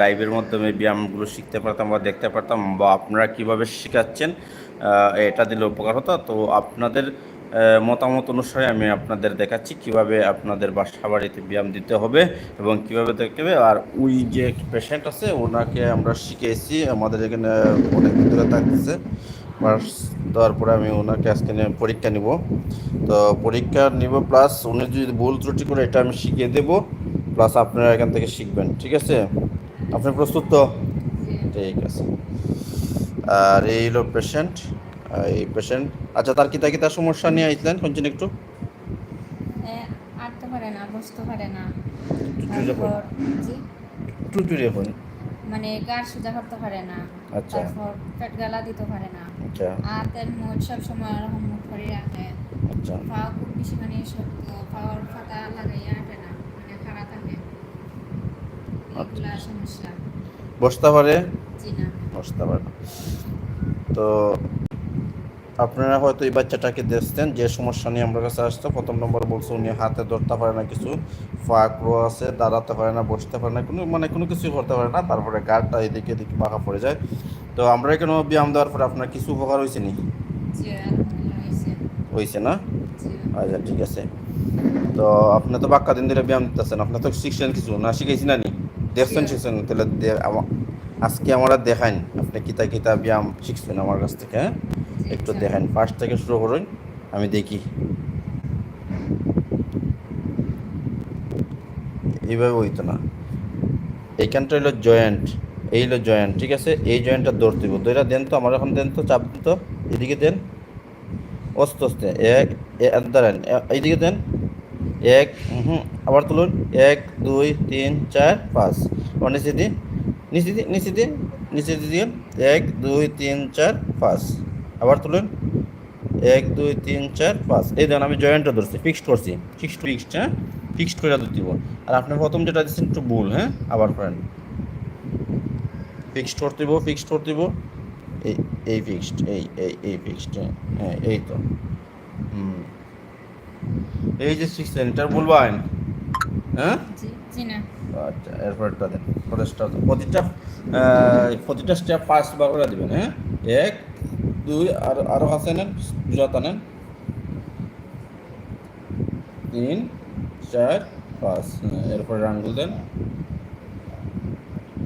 লাইভের মাধ্যমে ব্যায়ামগুলো শিখতে পারতাম বা দেখতে পারতাম বা আপনারা কীভাবে শেখাচ্ছেন এটা দিলে উপকার হতো। তো আপনাদের মতামত অনুসারে আমি আপনাদের দেখাচ্ছি কীভাবে আপনাদের বাসা বাড়িতে ব্যায়াম দিতে হবে এবং কীভাবে দেখতে হবে। আর ওই যে পেশেন্ট আছে, ওনাকে আমরা শিখেছি আমাদের এখানে অনেক ভিতরে থাকতেছে। মাস দেওয়ার পরে আমি ওনাকে আজকে পরীক্ষা নিব। তো পরীক্ষা নিব প্লাস উনি যদি ভুল ত্রুটি করে এটা আমি শিখিয়ে দেবো প্লাস আপনারা এখান থেকে শিখবেন, ঠিক আছে? আপনি প্রস্তুত তো? ঠিক আছে। আর এই হলো পেশেন্ট এই পেশেন্ট আচ্ছা তার কিতা কিতা সমস্যা নিয়ে আইছিলেন? কোনদিন একটু? আটতে পারে না বসতে পারে না। একটু জুড়ে বলুন। মানে গাড় সোজা করতে পারে না। আচ্ছা। পেট গালা দিতে পারে না। আচ্ছা। হাতের মুখ সব সময় এরকম মুখ করে রাখে। আচ্ছা। পা খুব বেশি মানে পাওয়ার ফাতা লাগাইয়া না মানে খাড়া থাকে এগুলা সমস্যা বসতে পারে? বসতে পারে তো আপনারা হয়তো এই বাচ্চাটাকে দেখছেন যে সমস্যা নিয়ে আমার কাছে আসতো প্রথম নম্বর বলছে উনি হাতে ধরতে পারে না কিছু ফাঁকরো আছে দাঁড়াতে পারে না বসতে পারে না কোনো মানে কোনো কিছুই করতে পারে না তারপরে গাড়টা এদিকে এদিকে বাঁকা পড়ে যায়। তো আমরা এখানে ব্যায়াম দেওয়ার পরে আপনার কিছু উপকার হয়েছে নি হয়েছে। না? আচ্ছা ঠিক আছে। তো আপনি তো বাক্কা দিন ধরে ব্যায়াম দিতেছেন আপনার তো শিখছেন কিছু না শিখেছি নি দেখছেন। শিখছেন তাহলে আজকে আমরা দেখান আপনি কিতা কিতা ব্যায়াম শিখছেন আমার কাছ থেকে হ্যাঁ একটু আচ্ছা। দেখেন ফার্স্ট থেকে শুরু করুন আমি দেখি এইভাবে হইতো না এইখানটা হইল জয়েন্ট এই হলো জয়েন্ট ঠিক আছে এই জয়েন্টটা ধরতে হবে দইটা দেন তো আমার এখন দেন তো চাপ দেন তো এদিকে দেন আস্তে অস্তে এক দাঁড়ান এইদিকে দেন এক হুম আবার তুলুন। এক, দুই, তিন, চার, পাঁচ। আবার নিচে দিন। নিচে দিন নিচে দিন নিচে দিন। এক, দুই, তিন, চার, পাঁচ। আবার তুলুন। এক, দুই, তিন, চার, পাঁচ। এই দেখুন, আমি জয়েন্টটা ধরছি ফিক্সড করছি। ফিক্সড ফিক্সড হ্যাঁ? ফিক্সড করে দিব। আর আপনি প্রথম যেটা দিচ্ছেন, একটু ভুল হ্যাঁ? আবার করেন। ফিক্সড করতে দিব ফিক্সড করতে দিব। এই এই ফিক্সড এই এই এই ফিক্সড হ্যাঁ এই তো। হুম। এই যে শিখছেন এটা বলবেন হ্যাঁ? জি জি না। আচ্ছা এরপরটা দেন প্রতিটা প্রতিটা প্রতিটা স্টেপ পাঁচ বার করে দেবেন হ্যাঁ? এক দুই আর আরও আছে নেন জুরাতা নেন। তিন চার পাঁচ হ্যাঁ, এরপরে আঙ্গুল দেন।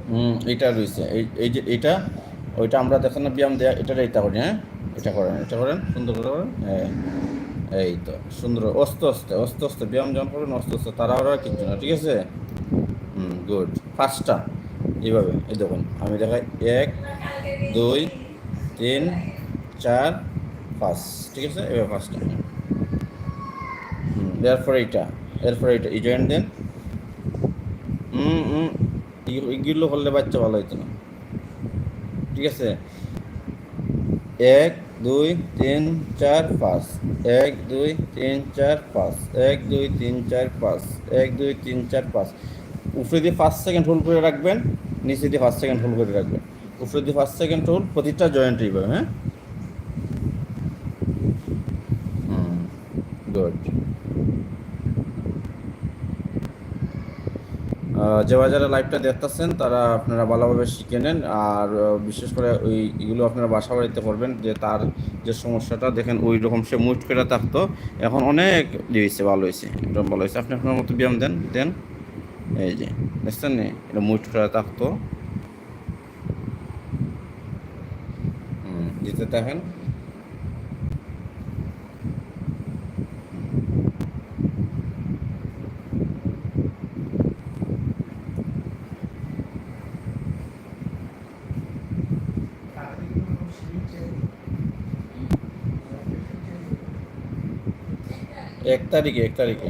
হুম এটা রয়েছে এই এই যে এটা ওইটা আমরা দেখেন না ব্যায়াম দেয়া এটা এটা করি হ্যাঁ? এটা করেন এটা করেন সুন্দর করে করেন। হ্যাঁ। এই তো সুন্দর, অস্তে আস্তে অস্তে আস্তে ব্যায়াম যখন করবেন, অস্তে আস্তে তারা ওরা কিচ্ছু না, ঠিক আছে? হুম গুড ফার্স্টটা এইভাবে, এই দেখুন, আমি দেখাই, এক, দুই, তিন, চার, পাঁচ, ঠিক আছে? এবার পাঁচটা। হুম, এরপরে এইটা এরপরে এইটা, এই জয়েন্ট দেন। হুম হুম এগুলো করলে বাচ্চা ভালো হইতো না। ঠিক আছে? এক দুই তিন চার পাঁচ। এক, দুই তিন চার পাঁচ। এক, দুই তিন চার পাঁচ। এক, দুই তিন চার পাঁচ। উপরে দিয়ে ফার্স্ট সেকেন্ড হোল্ড করে রাখবেন, নিচে দিয়ে ফার্স্ট সেকেন্ড হোল্ড করে রাখবেন। উপরে দিয়ে ফার্স্ট সেকেন্ড হোল্ড প্রতিটা জয়েন্ট এইভাবে হ্যাঁ হুম গুড আহ, যারা লাইভটা দেখতেছেন তারা আপনারা ভালোভাবে শিখে নেন। আর বিশেষ করে ওই এগুলো আপনারা বাসা বাড়িতে করবেন যে তার যে সমস্যাটা দেখেন ওই রকম সে মুট করে থাকতো। এখন অনেক ইয়ে হয়েছে ভালো হয়েছে একদম ভালো হয়েছে। আপনি আপনার মতো ব্যায়াম দেন দেন। এই যে দেখছেন এটা মুট করে থাকতো। দিতে দেখেন। এক তারিখে এক তারিখে।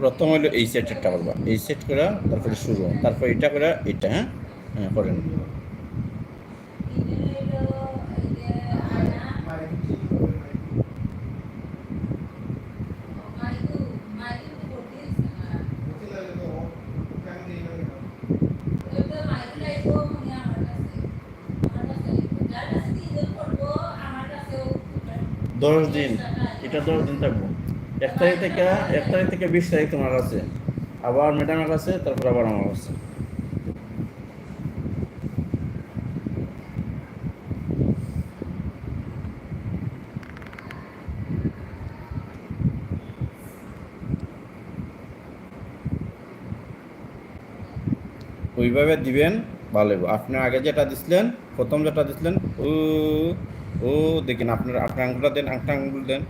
প্রথম হলো এই সেটটা করবা এই সেট করা তারপরে শুরু তারপর এটা করা এটা হ্যাঁ? হ্যাঁ করেন। দশ দিন, এটা দশ দিন থাকব। এক তারিখ থেকে, এক তারিখ থেকে বিশ তারিখ তোমার কাছে আবার ম্যাডামের কাছে, তারপর আবার আমার কাছে। ওইভাবে দিবেন, ভালো। আপনি আগে যেটা দিছিলেন, প্রথম যেটা দিছিলেন ও ও দেখেন আপনার আপনার আঙুলটা দেন আংটা আঙুল দেন।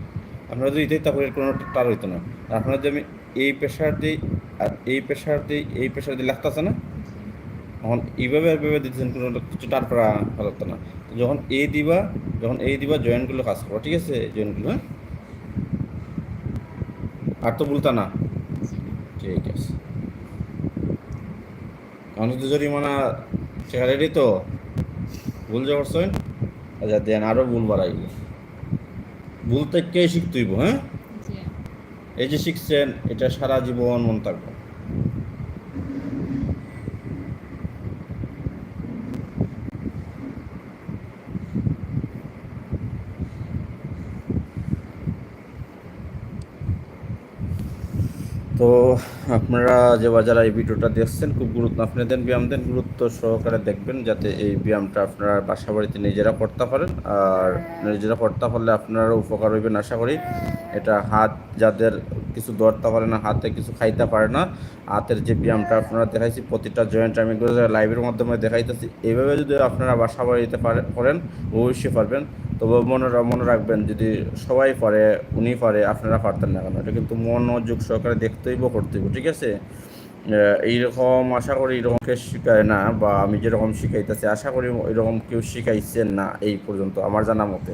আপনারা যদি দিতেই তারপরে কোনো টার হইতো না। আপনারা যদি আমি এই প্রেশার দিই আর এই প্রেশার দিই এই প্রেশার দিয়ে লাগতেছে না, তখন এইভাবে এইভাবে দিতেছেন, কোনো কিছু টার করা হতো না। যখন এই দিবা, যখন এই দিবা, জয়েন্টগুলো কাজ করো, ঠিক আছে? জয়েন্টগুলো হ্যাঁ? আর তো বলতা না। ঠিক আছে। অন্তত জরিমানা রেডি তো ভুল যে করছেন? আচ্ছা দেন আরও ভুল বাড়াইব ভুল থেকে শিখতে হইব হ্যাঁ? এই যে শিখছেন এটা সারা জীবন মন থাকবে তো আপনারা যে যারা এই ভিডিওটা দেখছেন, খুব গুরুত্ব আপনি দেন, ব্যায়াম দেন, গুরুত্ব সহকারে দেখবেন যাতে এই ব্যায়ামটা আপনারা বাসা বাড়িতে নিজেরা করতে পারেন। আর নিজেরা করতে পারলে আপনারা উপকার হইবেন, আশা করি। এটা হাত যাদের কিছু ধরতে পারে না, হাতে কিছু খাইতে পারে না, হাতের যে ব্যায়ামটা আপনারা দেখাইছি, প্রতিটা জয়েন্ট আমি লাইভের মাধ্যমে দেখাইতেছি। এইভাবে যদি আপনারা বাসা বাড়িতে করেন, অবশ্যই পারবেন। তবে মনে মনে রাখবেন যদি সবাই পারে, উনি পারে, আপনারা পারতেন না কেন? এটা কিন্তু মনোযোগ সহকারে দেখতে হইব করতে হইব ঠিক আছে? এইরকম আশা করি এরকম কেউ শিখায় না বা আমি যেরকম শিখাইতেছি, আশা করি এরকম কেউ শিখাইছেন না এই পর্যন্ত আমার জানা মতে।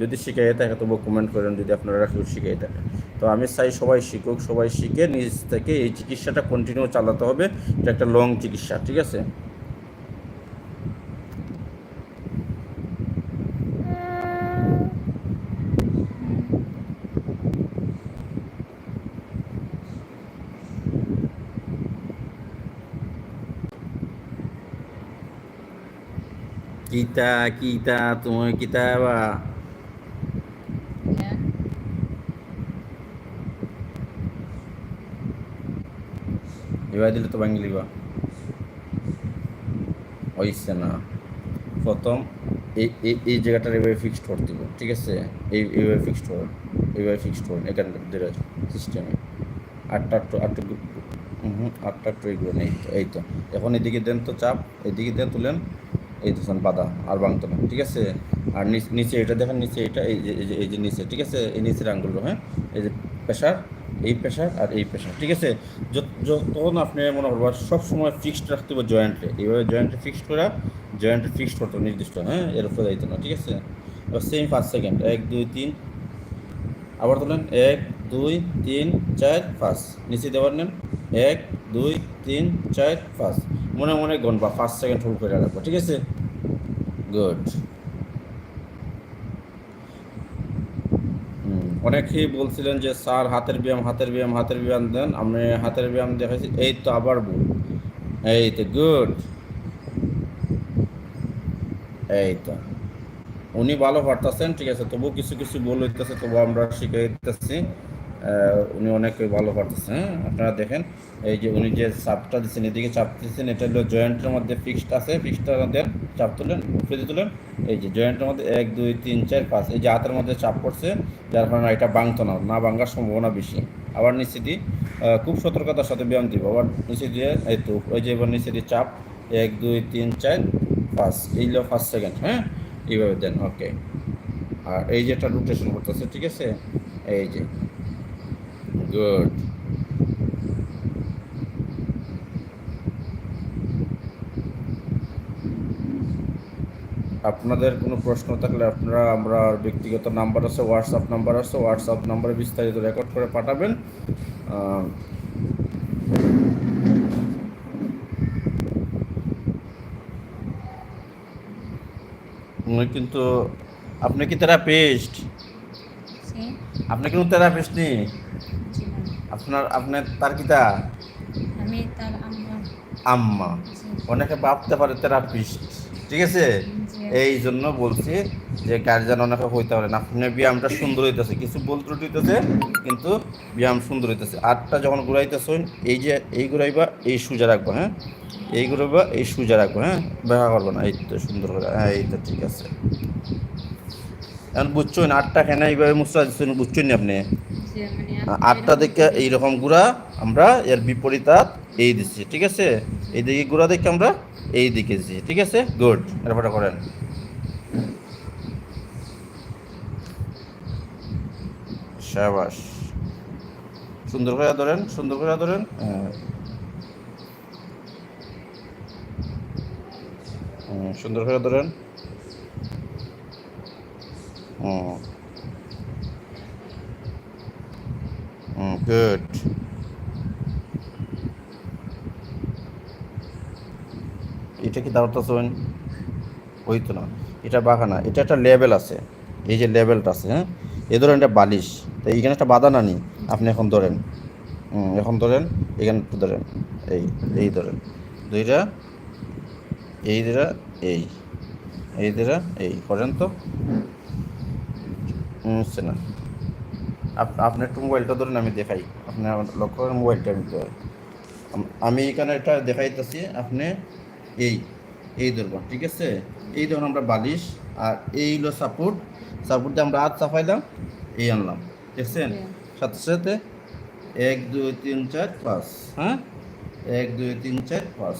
যদি শিখাই থাকে তবু কমেন্ট করেন যদি আপনারা কেউ শিখাই থাকে তো আমি চাই সবাই শিখুক, সবাই শিখে নিজ থেকে এই চিকিৎসাটা কন্টিনিউ চালাতে হবে। এটা একটা লং চিকিৎসা, ঠিক আছে? কিতা কিতা তুমি কিতা এবার দিলে তো বাঙালি বা হইছে না। প্রথম এই এই জায়গাটার এভাবে ফিক্সড করে দিব, ঠিক আছে? এই, এইভাবে ফিক্সড করুন এইভাবে ফিক্সড করুন এখান থেকে সিস্টেমে আটটা আটটা আটটা হুম, আটটা এইগুলো নেই, এই তো। এখন এদিকে দেন তো চাপ, এদিকে দেন তুলেন এই শোন বাধা আর ভাঙতো না, ঠিক আছে? আর নিচ- এটা দেখেন, নিচে এটা, এই যে এই যে নিচে, ঠিক আছে? এই নিচের আঙ্গুলগুলো হ্যাঁ? এই যে প্রেশার এই প্রেশার আর এই প্রেশার ঠিক আছে? যত- যতক্ষণ আপনি মনে করব সব সময় ফিক্সড রাখতে হবে জয়েন্টে এইভাবে জয়েন্টে ফিক্সড করা জয়েন্টে ফিক্সড করতে নির্দিষ্ট হ্যাঁ? এর উপরে যাইতো না, ঠিক আছে? এবার সেম পাঁচ সেকেন্ড এক, দুই, তিন, আবার তোলেন এক, দুই, তিন, চার, পাঁচ, নিচে দেওয়ার নেন, এক, দুই, তিন, চার, পাঁচ, মনে মনে গণবা পাঁচ সেকেন্ড হোল্ড করে রাখব, ঠিক আছে? গুড অনেকেই বলছিলেন যে স্যার হাতের ব্যায়াম হাতের ব্যায়াম হাতের ব্যায়াম দেন। আমি হাতের ব্যায়াম দেখাইছি এই তো আবার বল। এই তো গুড এই তো। উনি ভালো পারতেছেন ঠিক আছে তবু কিছু কিছু বল তবু আমরা শিখে আহ, উনি অনেক ভালো পারতেছেন হ্যাঁ? আপনারা দেখেন, এই যে উনি যে চাপটা দিচ্ছেন, এদিকে চাপ দিচ্ছেন, এটা হলো জয়েন্টের মধ্যে ফিক্সড আছে ফিক্সডটার মধ্যে চাপ তুলেন দিয়ে তুলেন, এই যে জয়েন্টের মধ্যে এক, দুই, তিন, চার, পাঁচ, এই যে হাতের মধ্যে চাপ পড়ছে, যার কারণে এটা ভাঙতো না না ভাঙার সম্ভাবনা বেশি। আবার নিচে দিই খুব সতর্কতার সাথে ব্যায়াম দিব, আবার নিচে দিয়ে, এই তো, ওই যে এবার নিচে দিয়ে চাপ, এক, দুই, তিন, চার, পাঁচ, এই হলো ফার্স্ট সেকেন্ড হ্যাঁ? এইভাবে দেন ওকে আর এই যে একটা রোটেশন করতেছে, ঠিক আছে? এই যে গুড আপনাদের কোনো প্রশ্ন থাকলে আপনারা আমরা ব্যক্তিগত নাম্বার আছে হোয়াটসঅ্যাপ নাম্বার আছে হোয়াটসঅ্যাপ নাম্বারে বিস্তারিত রেকর্ড করে পাঠাবেন। কিন্তু আপনি কি থেরাপিস্ট আপনি কিন্তু থেরাপিস্ট নি জি না আপনার আপনার তার কিতা আমি তার আম্মা। আম্মা। অনেকে ভাবতে পারে থেরাপিস্ট। ঠিক আছে? এই জন্য বলছি যে গার্জিয়ান অনেকে হইতে পারে না। আপনার ব্যায়ামটা সুন্দর হইতেছে। কিছু বল ত্রুটি হইতেছে কিন্তু ব্যায়াম সুন্দর হইতেছে। আটটা যখন ঘুরাইতেছেন এই যে এই ঘুরাইবা এই সুজা রাখব হ্যাঁ? এই ঘুরাইবা এই সুজা রাখব হ্যাঁ? দেখা করব না। এই তো সুন্দর করে হ্যাঁ এই তো ঠিক আছে। এখন বুঝছেন আটটা খেনা এইভাবে মুসরা দিচ্ছেন বুঝছেন আপনি? আটটা দেখে এইরকম গুড়া আমরা এর বিপরীতাত এই দিচ্ছি ঠিক আছে? এই দিকে গুড়া দেখে আমরা এই দিকে দিচ্ছি ঠিক আছে? গুড এরপরটা করেন। শাবাস সুন্দর করে ধরেন সুন্দর করে ধরেন। সুন্দর করে ধরেন। হুম গুড এটা কি দাঁড়াতেছেন ওই তো না। এটা বাঁকা না এটা একটা লেভেল আছে, এই যে লেভেলটা আছে হ্যাঁ? এই ধরেন এটা বালিশ, তো এইখানে একটা বাধা না নি আপনি এখন ধরেন এখন ধরেন, এখানে ধরেন, এই এই ধরেন, দুইটা, এই দুটা এই এই দুটা এই, করেন তো হচ্ছে না। আপ- আপনি একটু মোবাইলটা ধরেন, আমি দেখাই, আপনি আমার লক্ষ্য করেন মোবাইলটা আমি। আমি এখানে এটা দেখাইতেছি, আপনি এই এই ধরবেন ঠিক আছে? এই ধরুন আমরা বালিশ আর এই হলো সাপোর্ট। সাপোর্ট দিয়ে আমরা হাত চাপাইলাম এই আনলাম দেখছেন সাথে সাথে এক দুই তিন চার পাঁচ হ্যাঁ? এক দুই তিন চার পাঁচ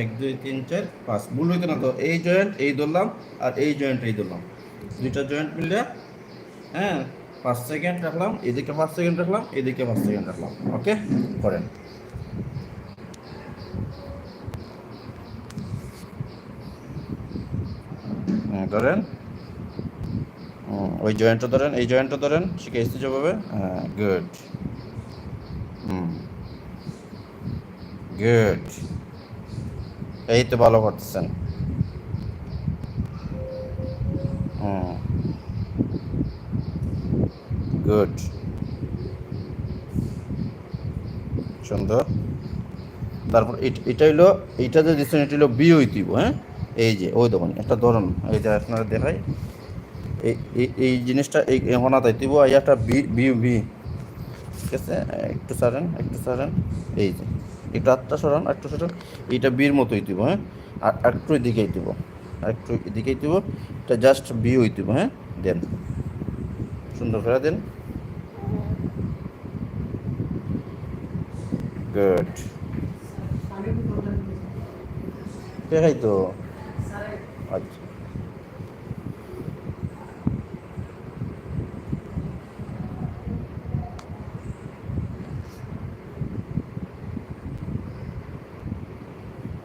এক দুই তিন চার পাঁচ। ভুল হইতো না তো? এই জয়েন্ট এই ধরলাম আর এই জয়েন্ট এই ধরলাম। দুইটা জয়েন্ট মিলে হ্যাঁ? পাঁচ সেকেন্ড রাখলাম এদিকে পাঁচ সেকেন্ড রাখলাম এদিকে পাঁচ সেকেন্ড রাখলাম ওকে করেন। ধরেন। ওই জয়েন্টটা ধরেন, এই জয়েন্টটা ধরেন শিখে যেভাবে হ্যাঁ গুড হুম। গুড এই তো ভালো করতেছেন। হুম। গুড সুন্দর। তারপর এট- এটা হইল এইটা যে দিচ্ছেন, এটা হইল বি হইতিব হ্যাঁ? এই যে, ওই দেখুন, একটা ধরুন, এই যে আপনারা দেখাই, এই, এই- জিনিসটা এই হনা তাইতিব এই একটা বি বি বি, ঠিক আছে? একটু সারেন একটু সারেন, এই যে একটু হাতটা সরান, একটু সরান, এইটা বির মতো হইতিব হ্যাঁ? আর একটু এদিকে হইতিব আর একটু এদিকে হইতিব এটা জাস্ট বি হইতিব হ্যাঁ? দেন, সুন্দর করে দেন। গুড দেখাই তো। আচ্ছা।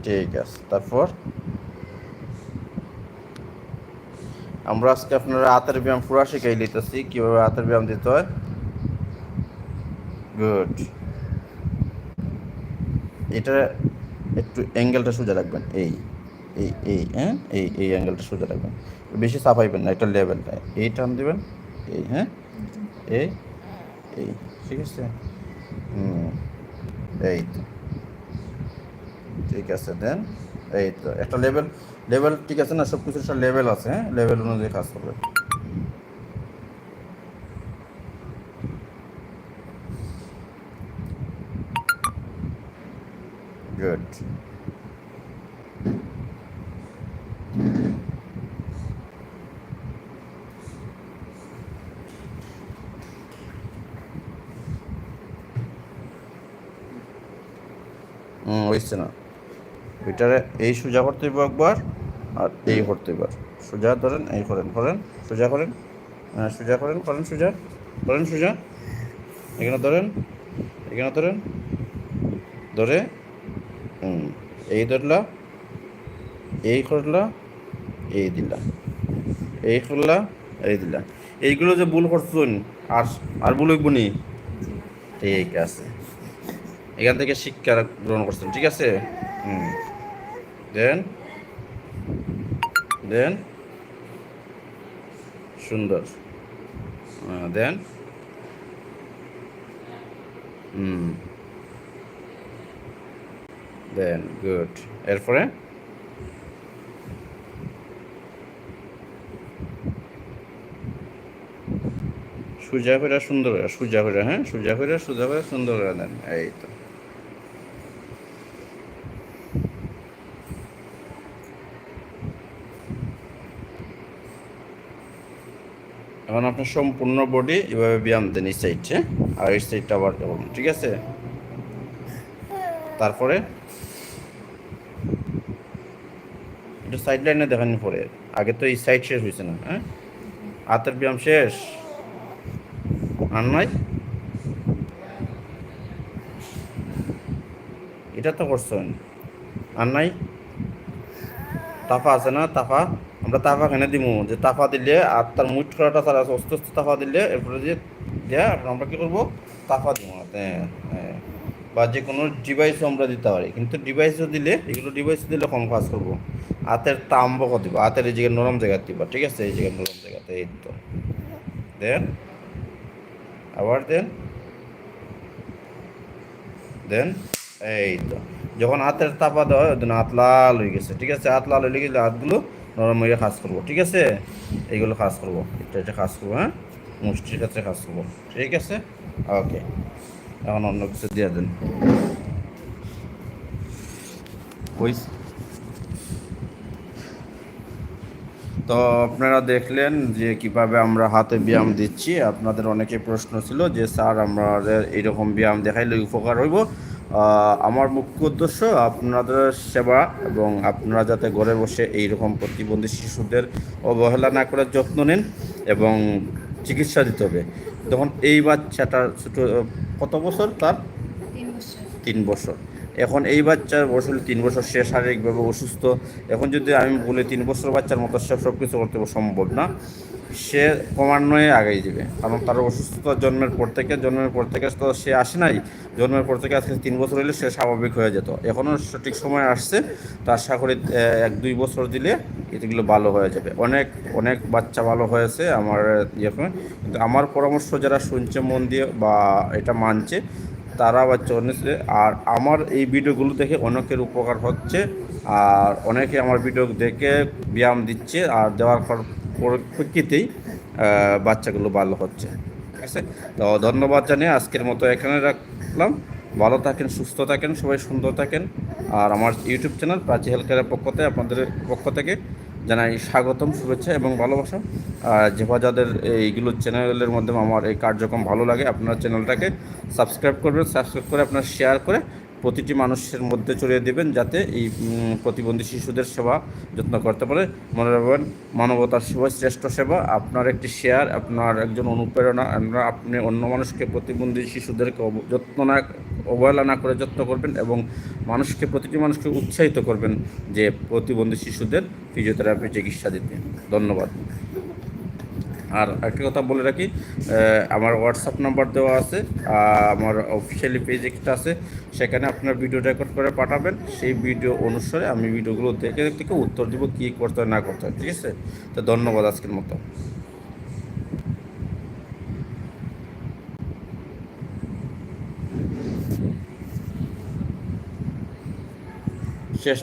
ঠিক আছে, তারপর? আমরা আজকে আপনারা হাতের ব্যায়াম পুরা শিখাই লিতেছি কীভাবে হাতের ব্যায়াম দিতে হয়। গুড এটা একটু অ্যাঙ্গেলটা সোজা রাখবেন, এই। এই এই হ্যাঁ? এই এই অ্যাঙ্গেলটা সোজা রাখবেন। বেশি চাপাইবেন না, এটা লেভেলটা এই টান দিবেন, এই হ্যাঁ? এই এই, ঠিক আছে? হুম, এই তো। ঠিক আছে, দেন। এই তো, একটা লেভেল লেভেল ঠিক আছে না? সব কিছু একটা লেভেল আছে হ্যাঁ? লেভেল অনুযায়ী কাজ করবে। গুড হুম হইছে না। ওইটারে এই সোজা করতে হইব একবার আর এই করতে হইব। সোজা ধরেন এই করেন করেন সোজা করেন হ্যাঁ সোজা করেন করেন সোজা করেন সোজা। এখানে ধরেন এখানে ধরেন ধরে হুম এই ধরলা এই করলা এই দিলা এই করলা এই দিলা। এইগুলো যে ভুল করছেন আর আর ভুল হইব নি? ঠিক আছে। এখান থেকে শিক্ষা গ্রহণ করছেন, ঠিক আছে? হুম। দেন। দেন। সুন্দর। হ্যাঁ, দেন। হুম। দেন, গুড। এরপরে? সুজা করে সুন্দর সুজা করে হ্যাঁ? সুজা করে সুজা করে সুন্দর দেন। এই তো। এখন আপনার সম্পূর্ণ বডি এভাবে ব্যায়াম দেন এই সাইডে আর এই সাইডটা আবার করুন ঠিক আছে? তারপরে একটু সাইড লাইনে দেখেন পরে, আগে তো এই সাইড শেষ হয়েছে না হ্যাঁ? হাতের ব্যায়াম শেষ, আর নয় এটা তো করছেন, আর নাই? তাফা আছে না, তাফা? আমরা তাফা কেনে দিব যে তাফা দিলে আর তার মুঠ করাটা তার অস্তে অস্তে তাফা দিলে এরপরে যে দেয়া আমরা কি করব? তাফা দিব হ্যাঁ বা যে কোনো ডিভাইসও আমরা দিতে পারি। কিন্তু ডিভাইসও দিলে এগুলো ডিভাইস দিলে কম কাজ করব? হাতের তাম্বক দিব। হাতের এই জায়গায় নরম জায়গা দিবা। ঠিক আছে? এই জায়গায় নরম জায়গাতে এই তো। দেন। আবার দেন। দেন। এই তো। যখন হাতের তাপা দেওয়া হয় হাত লাল হয়ে গেছে। ঠিক আছে? হাত লাল হয়ে গেলে হাতগুলো নরম হয়ে কাজ করব, ঠিক আছে? এইগুলো কাজ করব, এটা কাজ করব হ্যাঁ? মুষ্টির ক্ষেত্রে কাজ করব, ঠিক আছে? ওকে, এখন অন্য কিছু দিয়ে দেন। তো আপনারা দেখলেন যে কীভাবে আমরা হাতে ব্যায়াম দিচ্ছি। আপনাদের অনেকে প্রশ্ন ছিল যে, স্যার আমাদের এইরকম ব্যায়াম দেখাইলে উপকার হইব? আমার মুখ্য উদ্দেশ্য আপনাদের সেবা এবং আপনারা যাতে ঘরে বসে এইরকম প্রতিবন্ধী শিশুদের অবহেলা না করে যত্ন নিন এবং চিকিৎসা দিতে হবে। তখন এই বাচ্চাটার ছোটো কত বছর তার? তিন বছর। এখন এই বাচ্চার বছর তিন বছর সে শারীরিকভাবে অসুস্থ। এখন যদি আমি বলি তিন বছর বাচ্চার মতো সে সব কিছু করতে সম্ভব না। সে ক্রমান্বয়ে আগেই যাবে। কারণ তার অসুস্থতা জন্মের পর থেকে, জন্মের পর থেকে তো সে আসে নাই, জন্মের পর থেকে আজকে তিন বছর হলে সে স্বাভাবিক হয়ে যেত। এখনও সঠিক সময় আসছে তো আশা করি এক, দুই বছর দিলে এগুলো ভালো হয়ে যাবে। অনেক অনেক বাচ্চা ভালো হয়েছে আমার ইয়ে কিন্তু আমার পরামর্শ যারা শুনছে, মন দিয়ে বা এটা মানছে, তারা বাচ্চা এনেছে আর আমার এই ভিডিওগুলো দেখে অনেকের উপকার হচ্ছে, আর অনেকে আমার ভিডিও দেখে ব্যায়াম দিচ্ছে, আর দেওয়ার পর- পরিপ্রেক্ষিতেই বাচ্চাগুলো ভালো হচ্ছে। ঠিক আছে? তো ধন্যবাদ জানিয়ে আজকের মতো এখানে রাখলাম। ভালো থাকেন, সুস্থ থাকেন, সবাই সুন্দর থাকেন। আর আমার ইউটিউব চ্যানেল প্রাচী হেলকেয়ারের পক্ষ থেকে আপনাদের পক্ষ থেকে জানাই স্বাগতম, শুভেচ্ছা এবং ভালোবাসা। আর যেভাবে যাদের এইগুলো চ্যানেলের মাধ্যমে আমার এই কার্যক্রম ভালো লাগে, আপনার চ্যানেলটাকে সাবস্ক্রাইব করবেন, সাবস্ক্রাইব করে আপনার শেয়ার করে প্রতিটি মানুষের মধ্যে ছড়িয়ে দেবেন যাতে এই প্রতিবন্ধী শিশুদের সেবা যত্ন করতে পারে। মনে রাখবেন, মানবতার সেবা শ্রেষ্ঠ সেবা। আপনার একটি শেয়ার, আপনার একজন অনুপ্রেরণা আপনি অন্য মানুষকে প্রতিবন্ধী শিশুদেরকে যত্ন না, অবহেলা না করে যত্ন করবেন এবং মানুষকে, প্রতিটি মানুষকে উৎসাহিত করবেন যে প্রতিবন্ধী শিশুদের ফিজিওথেরাপি, চিকিৎসা দিতে। ধন্যবাদ। আর একটা কথা বলে রাখি আমার হোয়াটসঅ্যাপ নাম্বার দেওয়া আছে আমার অফিসিয়ালি পেজ একটা আছে, সেখানে আপনার ভিডিও রেকর্ড করে পাঠাবেন, সেই ভিডিও অনুসারে আমি ভিডিওগুলো দেখে দেখে উত্তর দিব কী করতে হয়, না করতে হয়, ঠিক আছে? তো ধন্যবাদ আজকের মতো। শেষ